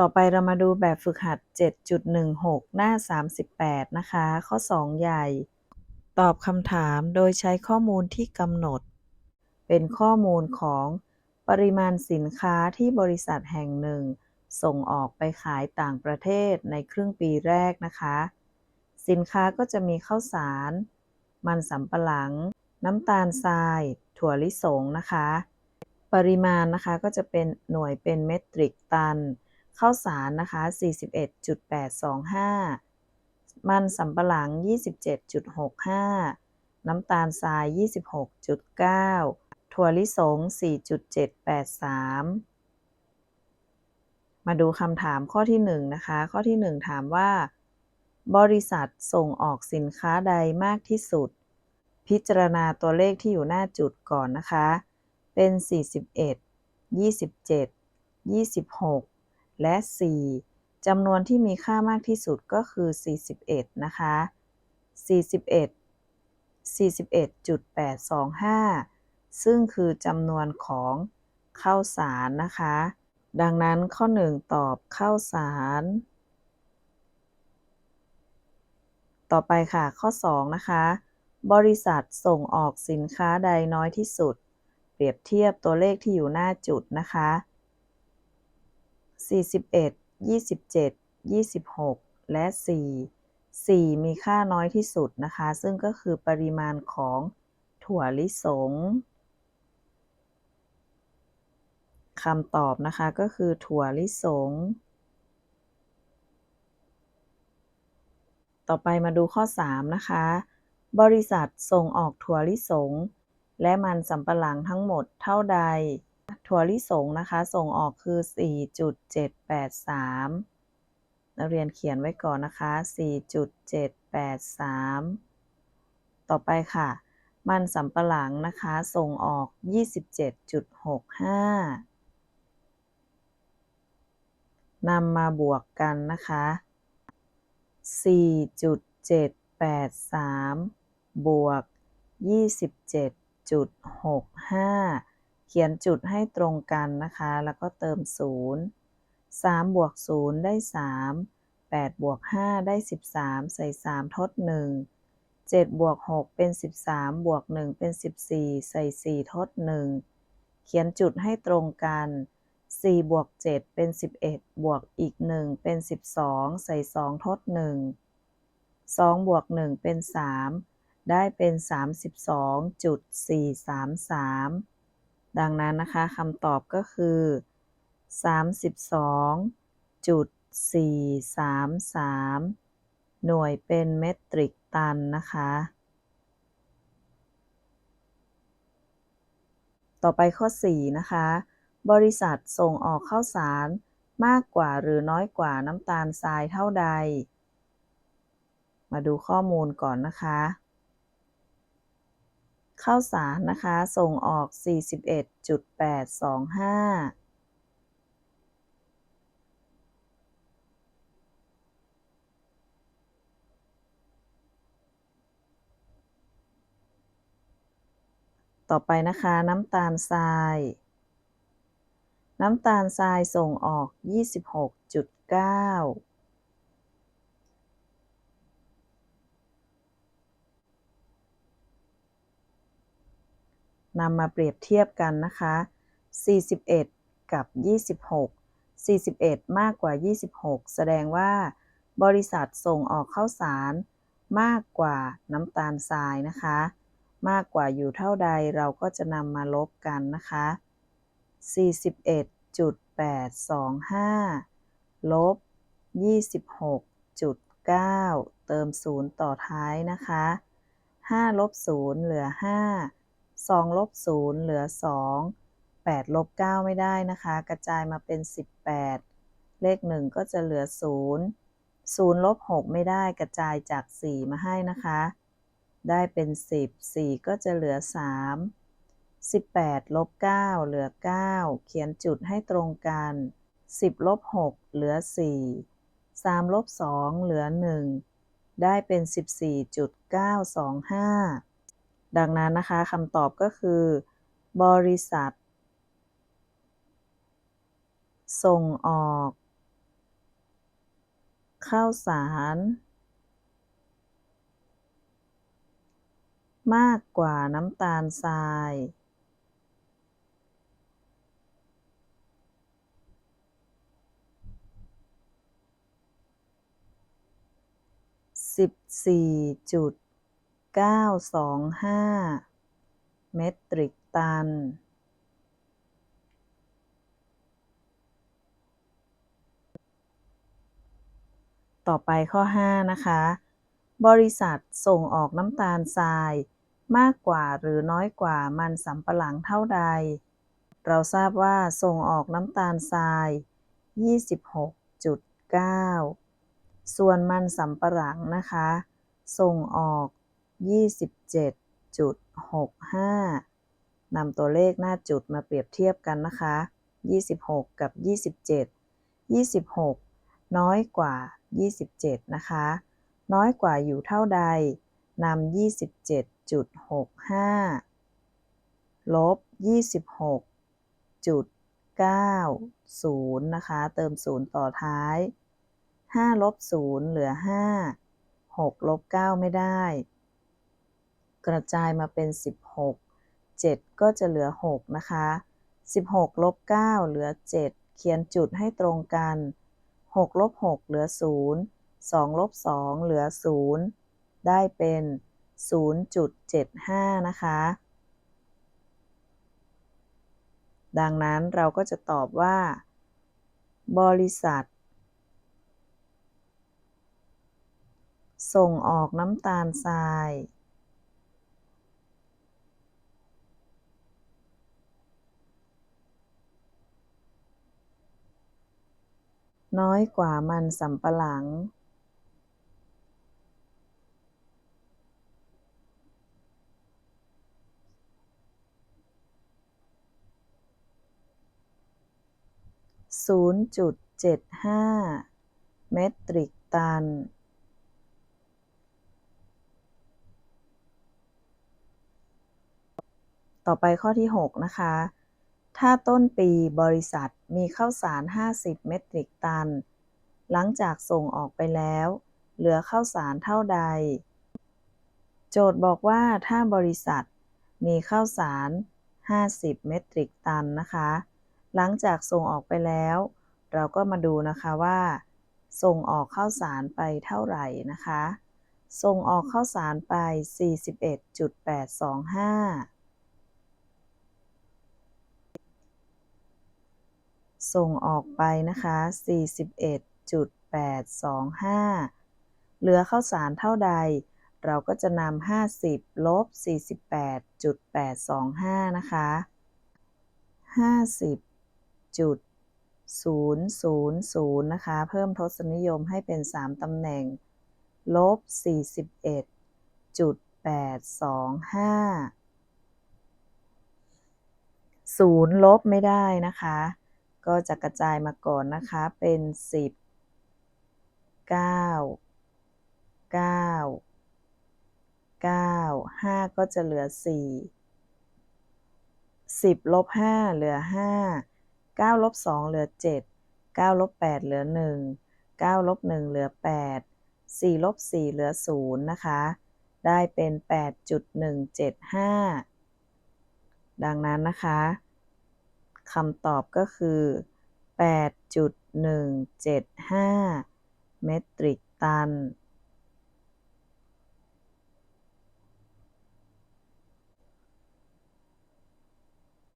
ต่อไปเรามาดูแบบฝึกหัด 7.16 หน้า 38 นะคะ ข้อ 2 ใหญ่ ตอบคำถามโดยใช้ข้อมูลที่กำหนด เป็นข้อมูลของปริมาณสินค้าที่บริษัทแห่งหนึ่ง ส่งออกไปขายต่างประเทศในครึ่งปีแรกนะคะ สินค้าก็จะมีข้าวสาร มันสำปะหลัง น้ำตาลทราย ถั่วลิสงนะคะ ปริมาณนะคะก็จะเป็นหน่วยเป็นเมตริกตัน ข้าวสารนะคะ 41.825 มันสำปะหลัง 27.65 น้ำตาลทราย 26.9 ถั่วลิสง 4.783 มาดูคำถามข้อที่ 1 นะคะ ข้อที่ 1 ถามว่า บริษัทส่งออกสินค้าใดมากที่สุด พิจารณาตัวเลขที่อยู่หน้าจุดก่อนนะคะ เป็น 41 27 26 และ 4จำนวนที่มีค่ามากที่สุดก็คือ 41 นะคะ 41 41.825 ซึ่งคือจำนวนของข้าวสารนะคะ ดังนั้นข้อ 1 ตอบข้าวสาร ต่อไปค่ะข้อ 2 นะคะ บริษัทส่งออกสินค้าใดน้อยที่สุด เปรียบเทียบตัวเลขที่อยู่หน้าจุดนะคะ 41 27 26 และ 4 4 มีค่าน้อยที่สุดนะคะ ซึ่งก็คือปริมาณของถั่วลิสงคำตอบนะคะก็คือถั่วลิสง ต่อไปมาดูข้อ 3 นะคะ บริษัทส่งออกถั่วลิสง และมันสำปะหลังทั้งหมดเท่าใด ถั่วลิสงนะคะ ส่งออกคือ 4.783นักเรียนเขียนไว้ก่อนนะคะ 4.783 ต่อไปค่ะ มันสำปะหลังนะคะ ส่งออก 27.65นำมาบวกกันนะคะ 4.783 บวก 27.65 เขียนจุดให้ตรงกันนะคะ แล้วก็เติม 0 3 บวก 0 ได้ 3 8 บวก 5 ได้ 13 ใส่ 3 ทด 1 7 บวก 6 เป็น 13 บวก 1 เป็น 14 ใส่ 4 ทด 1 เขียนจุดให้ตรงกัน 4 บวก 7 เป็น 11 บวกอีก 1 เป็น 12 ใส่ 2 ทด 1 2 บวก 1 เป็น 3 ได้เป็น 32.433 ดังนั้นนะคะคำตอบก็คือ 32.433 หน่วยเป็นเมตริกตันนะคะ ต่อไปข้อ 4 นะคะ บริษัทส่งออกข้าวสารมากกว่าหรือน้อยกว่าน้ำตาลทรายเท่าใด มาดูข้อมูลก่อนนะคะ ข้าวสารนะคะ ส่งออก 41.825ต่อไปนะคะ น้ำตาลทราย น้ำตาลทรายส่งออก 26.9 นำมาเปรียบเทียบกันนะคะ 41 กับ 26 41 มากกว่า 26 แสดงว่า บริษัทส่งออกข้าวสารมากกว่าน้ำตาลทรายนะคะ มากกว่าอยู่เท่าใดเราก็จะนำมาลบกันนะคะ 41.825 ลบ 26.9 เติม 0 ต่อท้ายนะคะ 5 ลบ 0 เหลือ 5 2ลบ0เหลือ 2 8ลบ9ไม่ได้นะคะ กระจายมาเป็น 18 เลข 1 ก็จะเหลือ 0 0ลบ6ไม่ได้กระจายจาก 4 มาให้นะคะ ได้เป็น 10 4 ก็จะเหลือ 3 18ลบ9เหลือ 9 เขียนจุดให้ตรงกัน 10ลบ6เหลือ 4 3ลบ2เหลือ 1 ได้เป็น 14.925 ดังนั้นนะคะคำตอบก็คือ บริษัท ส่งออก ข้าวสาร มากกว่าน้ำตาลทราย สิบสี่จุด เก้าสองห้าเมตริกตัน ต่อไปข้อ 5 นะคะ บริษัทส่งออกน้ำตาลทรายมากกว่าหรือน้อยกว่ามันสำปะหลังเท่าใด เราทราบว่าส่งออกน้ำตาลทราย 26.9 ส่วนมันสำปะหลังนะคะ ส่งออก 27.65นำตัวเลขหน้าจุดมาเปรียบเทียบกันนะคะ 26 กับ 27 26 น้อยกว่า 27 นะคะ น้อยกว่าอยู่เท่าใดนำ27.65 ลบ 26.90 นะคะ เติม 0 ต่อท้าย 5 ลบ 0 เหลือ 5 6 ลบ 9 ไม่ได้ กระจายมาเป็น 16 7 ก็จะเหลือ 6 นะคะ 16 ลบ 9 เหลือ 7 เขียนจุดให้ตรงกัน 6 ลบ 6 เหลือ 0 2 ลบ 2 เหลือ 0 ได้เป็น 0.75 นะคะ ดังนั้นเราก็จะตอบว่า บริษัท ส่งออกน้ำตาลทราย น้อยกว่ามันสำปะหลัง0.75เมตริกตันต่อไปข้อที่ 6 นะคะ ถ้าต้นปีบริษัทมีข้าวสาร 50 เมตริกตัน หลังจากส่งออกไปแล้ว เหลือข้าวสารเท่าใด โจทย์บอกว่าถ้าบริษัทมีข้าวสาร 50 เมตริกตันนะคะ หลังจากส่งออกไปแล้ว เราก็มาดูนะคะว่า ส่งออกข้าวสารไปเท่าไหร่นะคะ ส่งออกข้าวสารไป 41.825 ส่งออกไปนะคะ 41.825 เหลือข้าวสารเท่าใด เราก็จะนำ50 ลบ 48.825 นะคะ 50.000 นะคะ เพิ่มทศนิยมให้เป็น 3 ตำแหน่ง ลบ 41.825 0 ลบไม่ได้นะคะ ก็จะกระจายมาก่อนนะคะ เป็น 10 9 9 9 5 ก็จะเหลือ 4 10 ลบ 5 เหลือ 5 9 ลบ 2 เหลือ 7 9 ลบ 8 เหลือ 1 9 ลบ 1 เหลือ 8 4 ลบ 4 เหลือ 0 นะคะ ได้เป็น 8.175 ดังนั้นนะคะ คำตอบก็คือ 8.175 เมตริกตัน